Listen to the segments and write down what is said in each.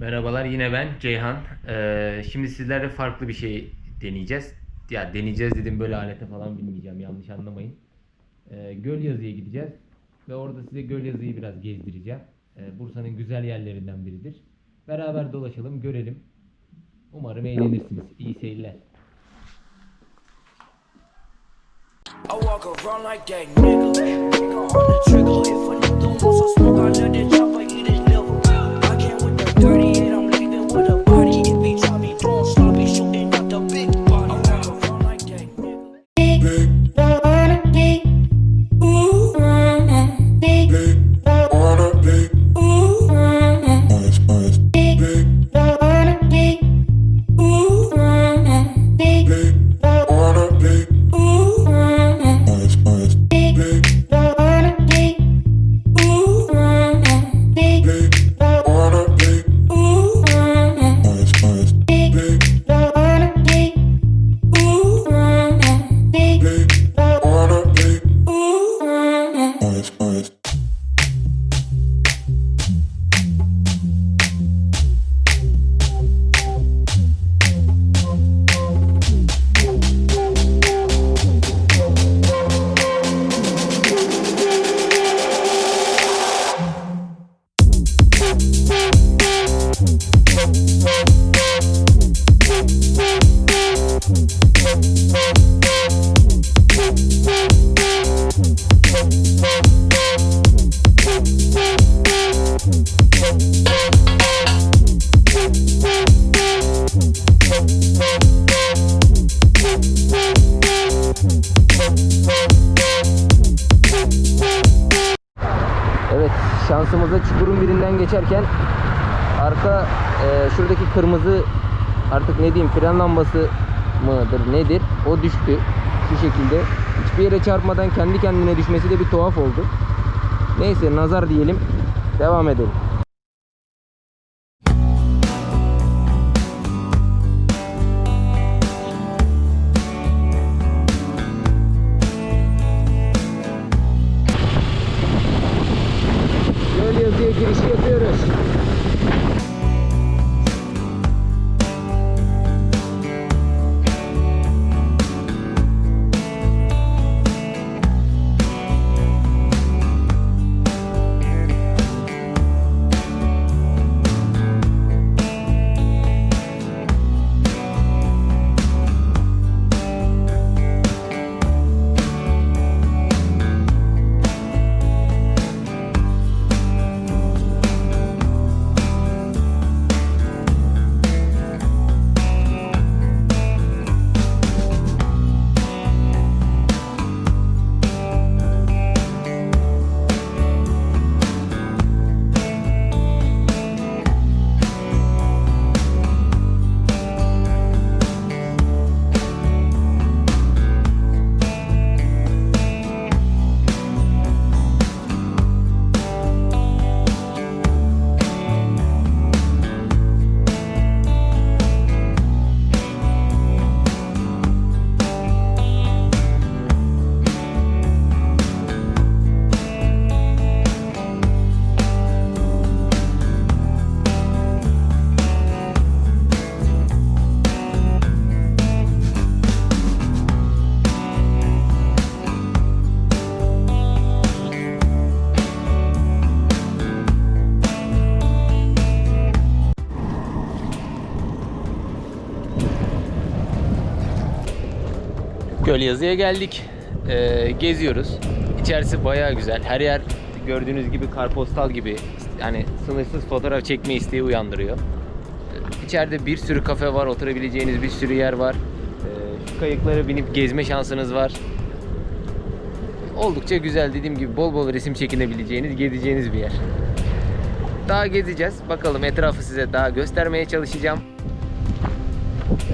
Merhabalar yine ben Ceyhan. Ee, şimdi sizlerle farklı bir şey deneyeceğiz. Ya deneyeceğiz dedim böyle alete falan binmeyeceğim yanlış anlamayın. Ee, göl gideceğiz ve orada size göl yazıyı biraz gezdireceğim. Ee, Bursa'nın güzel yerlerinden biridir. Beraber dolaşalım görelim. Umarım eğlenirsiniz. İyi seyirler. I walk around like that nigga. Finger on the trigger. If a nigga wants some smoke, I let the chopper şansımıza çukurun birinden geçerken arka e, şuradaki kırmızı artık ne diyeyim fren lambası mıdır nedir? O düştü şu şekilde. Hiçbir yere çarpmadan kendi kendine düşmesi de bir tuhaf oldu. Neyse nazar diyelim. Devam edelim Göl yazıya geldik. Ee, geziyoruz. İçerisi bayağı güzel. Her yer gördüğünüz gibi karpostal gibi. Yani sınırsız fotoğraf çekme isteği uyandırıyor. Ee, İçeride bir sürü kafe var, oturabileceğiniz bir sürü yer var. Ee, şu kayıklara binip gezme şansınız var. Oldukça güzel dediğim gibi bol bol resim çekinebileceğiniz, gezeceğiniz bir yer. Daha gezeceğiz. Bakalım etrafı size daha göstermeye çalışacağım.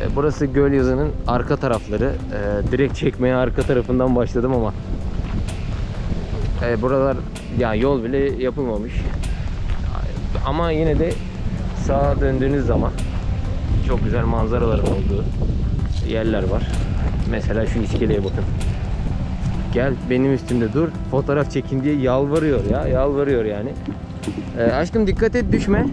E, Burası göl yazının arka tarafları. E, direkt çekmeye arka tarafından başladım ama e, buralar ya yol bile yapılmamış. Ama yine de sağa döndüğünüz zaman çok güzel manzaraların olduğu yerler var. Mesela şu iskeleye bakın. Gel benim üstümde dur fotoğraf çekin diye yalvarıyor ya yalvarıyor yani. E, aşkım dikkat et düşme.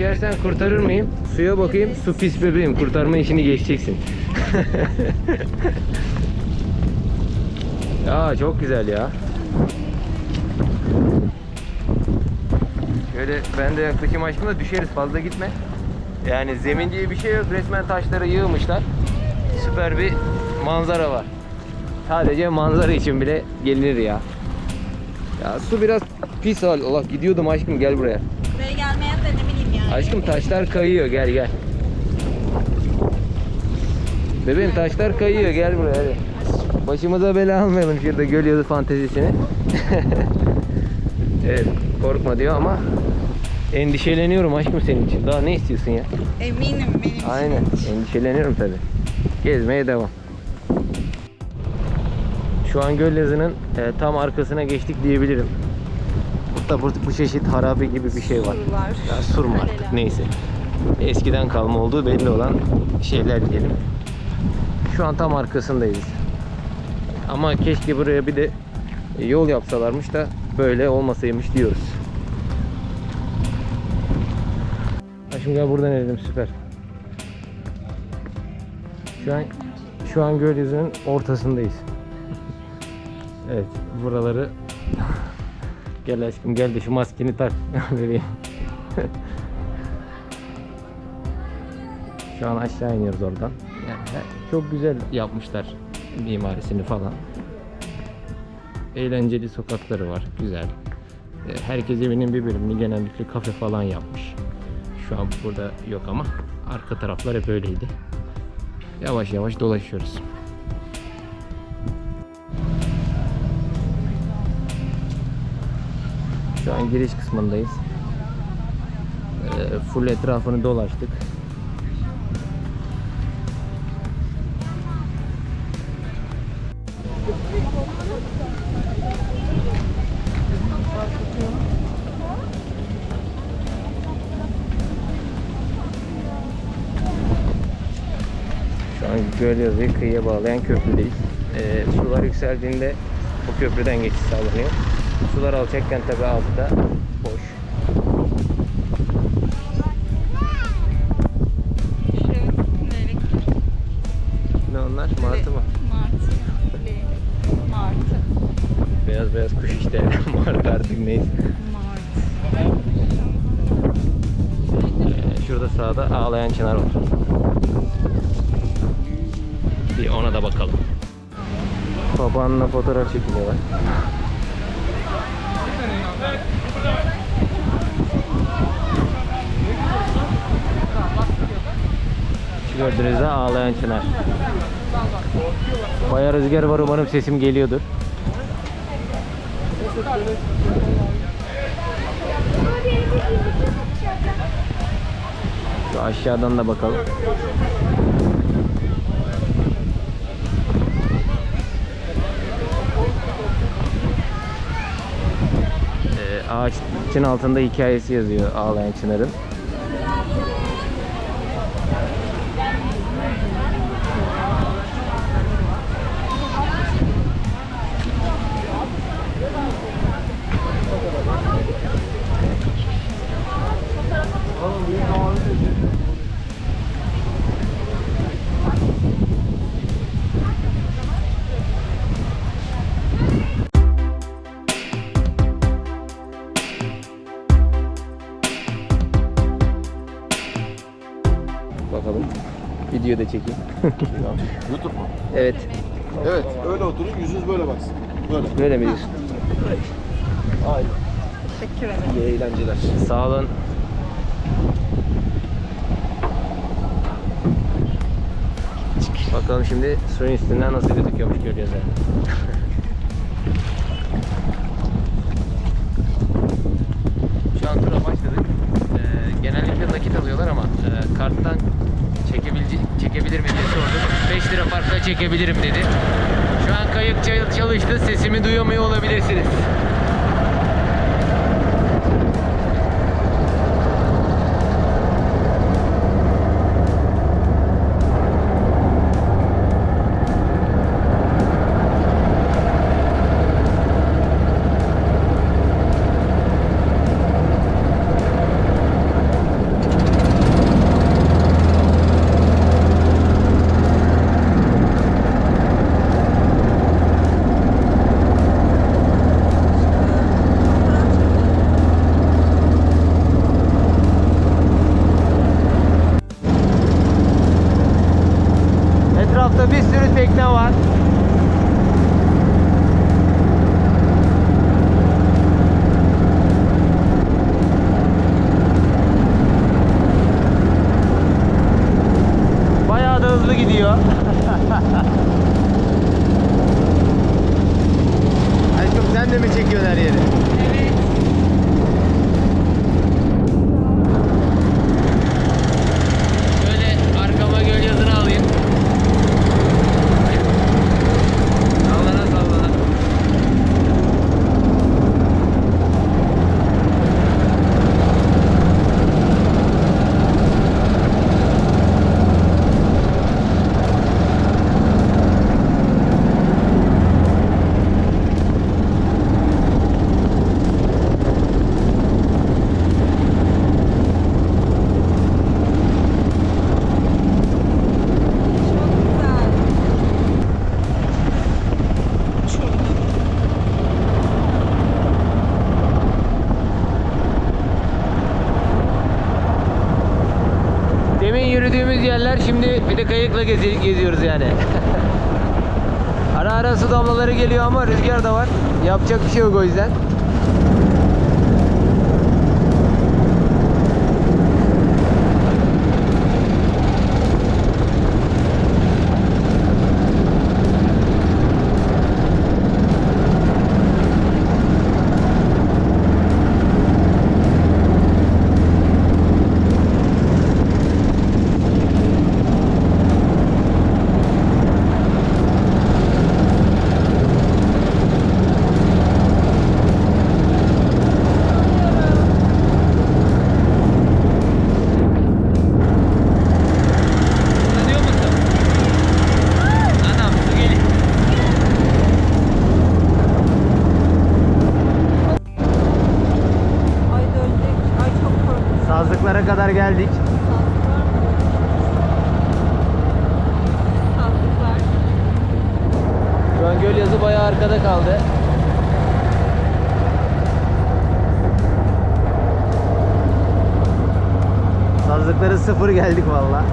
Düşersen kurtarır mıyım? Suya bakayım. Su pis bebeğim. Kurtarma işini geçeceksin. ya çok güzel ya. Şöyle ben de yaklaşayım aşkım da düşeriz fazla gitme. Yani zemin diye bir şey yok. Resmen taşlara yığmışlar. Süper bir manzara var. Sadece manzara için bile gelinir ya. Ya su biraz pis hal. Allah gidiyordum aşkım gel buraya. Buraya gelmeyen de ne bileyim yani. Aşkım taşlar kayıyor gel gel. Bebeğim taşlar kayıyor gel buraya hadi. Başımıza bela almayalım şurada göl yazı fantezisini. evet korkma diyor ama endişeleniyorum aşkım senin için. Daha ne istiyorsun ya? Eminim benim. Aynen endişeleniyorum tabi. Gezmeye devam. Şu an göl yazının e, tam arkasına geçtik diyebilirim. Burada bu, bu çeşit harabe gibi bir şey var. Surlar. Ya sur mu artık neyse. Eskiden kalma olduğu belli olan şeyler diyelim. Şu an tam arkasındayız. Ama keşke buraya bir de yol yapsalarmış da böyle olmasaymış diyoruz. Ha şimdi gel buradan edelim süper. Şu an şu an göl yüzünün ortasındayız. evet buraları Gel aşkım gel de şu maskeni tak. Şu an aşağı iniyoruz oradan. Yani çok güzel yapmışlar mimarisini falan. Eğlenceli sokakları var, güzel. E, Herkes evinin bir bölümünü genellikle kafe falan yapmış. Şu an burada yok ama arka taraflar hep öyleydi. Yavaş yavaş dolaşıyoruz. Şu an giriş kısmındayız. Ee, full etrafını dolaştık. Şu an Gölyazı'yı kıyıya bağlayan köprüdeyiz. Ee, sular yükseldiğinde bu köprüden geçiş sağlanıyor. Sular alçakken tabi altta boş. Ne onlar? Martı mı? Martı. Martı. Beyaz beyaz kuş işte. Martı artık neyse. Martı. Ee, şurada sağda ağlayan çınar var. Bir ona da bakalım. Papağanla fotoğraf çekiliyorlar. Gördüğünüzde ağlayan çınar. Baya rüzgar var umarım sesim geliyordur. Şu aşağıdan da bakalım. Ee, ağaçın altında hikayesi yazıyor ağlayan çınarın. Da çekeyim. YouTube mu? evet. Evet, öyle oturun, yüzünüz böyle baksın. Böyle. Böyle mi diyorsun? Aynen. Teşekkür ederim. İyi eğlenceler. Sağ olun. Bakalım şimdi suyun üstünden nasıl gözüküyormuş göreceğiz yani. Şu an tura başladık. Ee, genellikle nakit alıyorlar ama e, karttan çekebilir mi diye sordum. 5 lira farkla çekebilirim dedi. Şu an kayık çal- çalıştı. Sesimi duyamıyor olabilirsiniz. 안녕 하. Şimdi bir de kayıkla gezi- geziyoruz yani. ara ara su damlaları geliyor ama rüzgar da var. Yapacak bir şey yok o yüzden. Kullanıyor musun? Anam su geliyor. Ay dönecek. Ay çok korkunç. Sazlıklara kadar geldik. Sazlıklar. Şu an Gölyazı bayağı arkada kaldı. Sazlıkları sıfır geldik valla.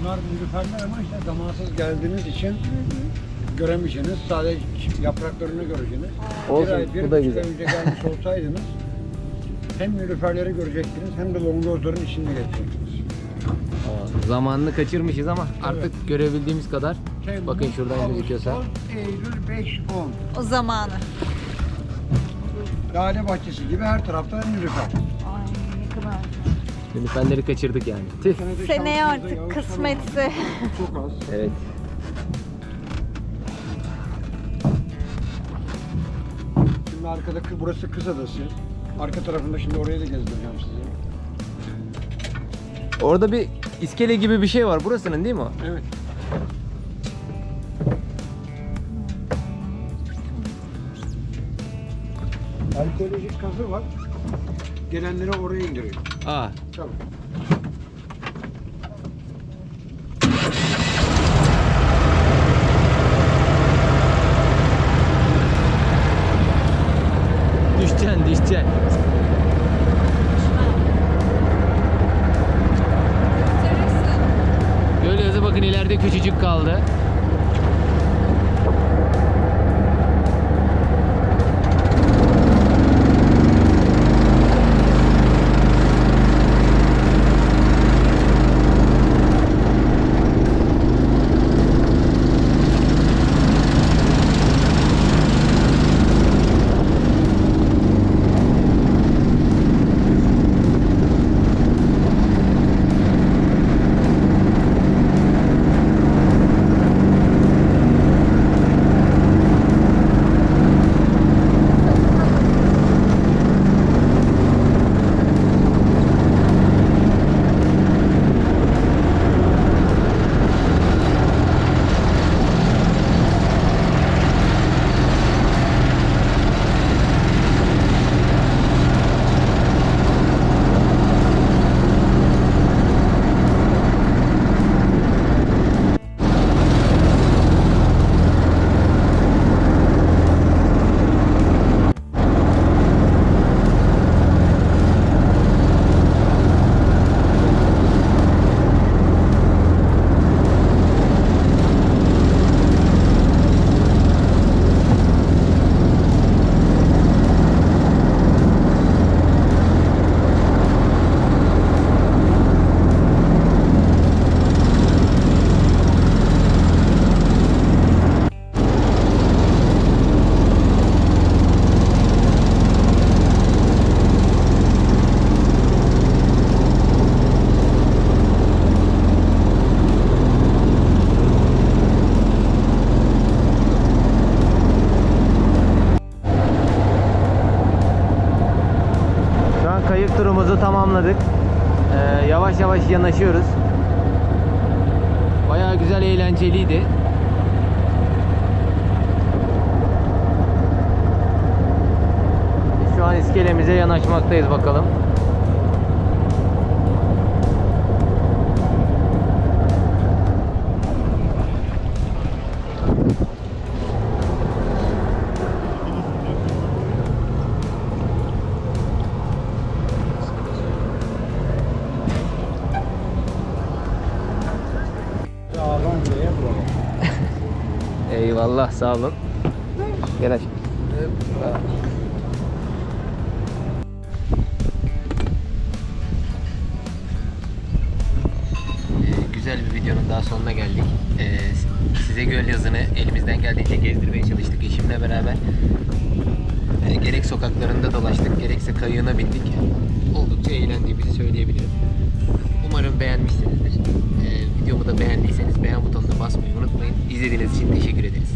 Bunlar nilüferler ama işte zamansız geldiğiniz için göremeyeceksiniz. Sadece yapraklarını göreceksiniz. Olsun, bir ay, bir bu da güzel. önce gelmiş olsaydınız hem nilüferleri görecektiniz hem de longozların içinde geçecektiniz. Zamanını kaçırmışız ama artık görebildiğimiz kadar. Bakın şuradan gözüküyorsa. Eylül 5-10. O zamanı. Lale bahçesi gibi her tarafta nilüfer. Ay ne kadar. Nilüferleri kaçırdık yani. Tüh. Bu sene de Seneye artık yağışlar kısmetse. Çok az. Evet. Şimdi arkada kı- burası Kız Adası. Arka tarafında şimdi oraya da gezdireceğim sizi. Orada bir iskele gibi bir şey var. Burasının değil mi o? Evet. Arkeolojik kazı var. Gelenleri oraya indiriyor. Aa. Tabii. Düşeceksin, düşeceksin. Gölyazı bakın ileride küçücük kaldı. açmaktayız bakalım. Eyvallah sağ olun. Güzel bir videonun daha sonuna geldik. Ee, size göl yazını elimizden geldiğince gezdirmeye çalıştık eşimle beraber. Ee, gerek sokaklarında dolaştık, gerekse kayığına bindik. Oldukça eğlendiğimizi söyleyebilirim. Umarım beğenmişsinizdir. Ee, videomu da beğendiyseniz beğen butonuna basmayı unutmayın. İzlediğiniz için teşekkür ederiz.